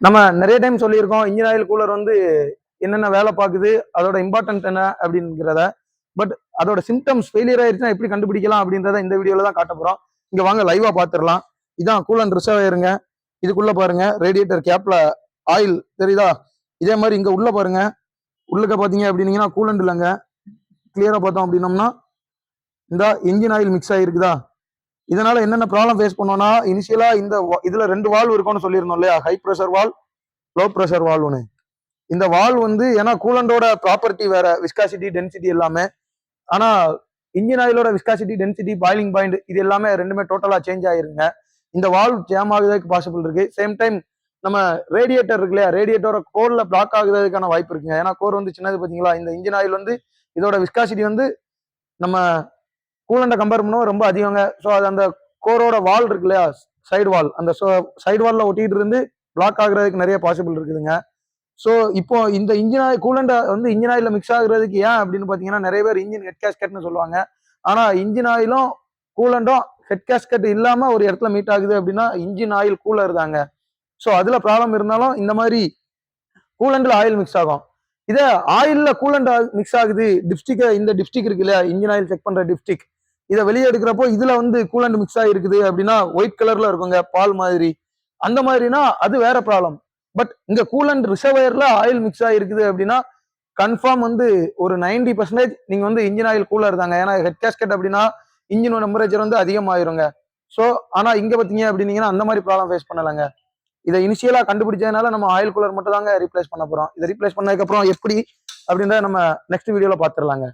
நம்ம நிறைய டைம் சொல்லியிருக்கோம் இன்ஜின் ஆயில் கூலர் வந்து என்னென்ன வேலை பார்க்குது அதோட இம்பார்ட்டன்ட் என்ன அப்படிங்கிறத. பட் அதோட சிம்டம்ஸ் ஃபெயிலியர் ஆயிடுச்சுன்னா எப்படி கண்டுபிடிக்கலாம் அப்படின்றத இந்த வீடியோவில் தான் காட்ட போகிறோம் இங்கே வாங்க லைவாக பார்த்துடலாம் இதான் கூலன் ரிசர்வ் இதுக்குள்ளே பாருங்க ரேடியேட்டர் கேப்ல ஆயில் தெரியுதா? இதே மாதிரி இங்கே உள்ளே பாருங்க. உள்ளுக்க பார்த்தீங்க அப்படின்னீங்கன்னா கூலண்ட் இல்லைங்க. கிளியராக பார்த்தோம் அப்படின்னோம்னா இந்த இன்ஜின் ஆயில் மிக்ஸ் ஆகிருக்குதா இதனால என்னென்ன ப்ராப்ளம் ஃபேஸ் பண்ணோம்னா இனிஷியலா இந்த இதுல ரெண்டு வால்வ் இருக்கும்னு சொல்லியிருந்தோம் இல்லையா? High pressure valve low pressure வால்வ்னு இந்த வால்வ் வந்து ஏன்னா கூலண்டோட ப்ராப்பர்ட்டி வேற விஸ்காசிட்டி டென்சிட்டி எல்லாமே. ஆனா இன்ஜின் ஆயிலோட விஸ்காசிட்டி டென்சிட்டி பாயிலிங் பாயிண்ட் இது எல்லாமே ரெண்டுமே டோட்டலா சேஞ்ச் ஆயிருங்க. இந்த வால்வ் ஜாம் ஆகுறதுக்கு பாசிபிள் இருக்கு. சேம் டைம் நம்ம ரேடியேட்டர் இருக்கு இல்லையா? ரேடியேட்டரோட கோர்ல பிளாக் ஆகுறதுக்கான வாய்ப்பு இருக்குங்க. ஏன்னா கோர் வந்து சின்னது பாத்தீங்களா? இந்த இன்ஜின் ஆயில் வந்து இதோட விஸ்காசிட்டி வந்து நம்ம கூலண்டை கம்பேர் பண்ணுவோம் ரொம்ப அதிகங்க. ஸோ அது அந்த கோரோட வால் இருக்கு இல்லையா? சைடு வால் அந்த சைடு வாலில் ஒட்டிகிட்டு இருந்து பிளாக் ஆகுறதுக்கு நிறைய பாசிபிள் இருக்குதுங்க. ஸோ இப்போ இந்த இன்ஜின் ஆயில் கூலண்டை வந்து இன்ஜின் ஆயிலில் மிக்ஸ் ஆகுறதுக்கு ஏன் அப்படின்னு பார்த்தீங்கன்னா நிறைய பேர் இன்ஜின் ஹெட் கேஸ்கட்னு சொல்லுவாங்க. ஆனால் இன்ஜின் ஆயிலும் கூலண்டும் ஹெட் கேஸ்கட் இல்லாமல் ஒரு இடத்துல மீட் ஆகுது அப்படின்னா இன்ஜின் ஆயில் கூலர் தாங்க. ஸோ அதில் ப்ராப்ளம் இருந்தாலும் இந்த மாதிரி கூலண்டில் ஆயில் மிக்ஸ் ஆகும். இதே ஆயிலில் கூலண்ட் மிக்ஸ் ஆகுது டிப்ஸ்டிக்கை இந்த டிப்ஸ்டிக் இருக்கு இல்லையா? இன்ஜின் ஆயில் செக் பண்ணுற டிப்ஸ்டிக் இதை வெளியே எடுக்கிறப்போ இதுல வந்து கூலண்ட் மிக்ஸ் ஆகிருக்குது அப்படின்னா ஒயிட் கலர்ல இருக்குங்க பால் மாதிரி. அந்த மாதிரினா அது வேற ப்ராப்ளம் பட் இங்க கூலண்ட் ரிசர்வயர்ல ஆயில் மிக்ஸ் ஆகிருக்குது அப்படின்னா கன்ஃபார்ம் வந்து ஒரு 90% பர்சன்டேஜ் நீங்க வந்து இன்ஜின் ஆயில் கூலர் தாங்க. ஏன்னா ஹெட் கேஸ்கெட் அப்படின்னா இன்ஜின் டெம்பரேச்சர் வந்து அதிகமாயிருங்க. ஸோ ஆனா இங்க பாத்தீங்க அப்படின்னீங்கன்னா அந்த மாதிரி ப்ராப்ளம் ஃபேஸ் பண்ணலங்க. இதை இனிஷியலா கண்டுபிடிச்சதுனால நம்ம ஆயில் கூலர் மட்டும் தாங்க ரீப்ளேஸ் பண்ண போறோம். இதை ரீப்ளேஸ் பண்ணதுக்கப்புறம் எப்படி அப்படின்றத நம்ம நெக்ஸ்ட் வீடியோல பாத்துடலாங்க.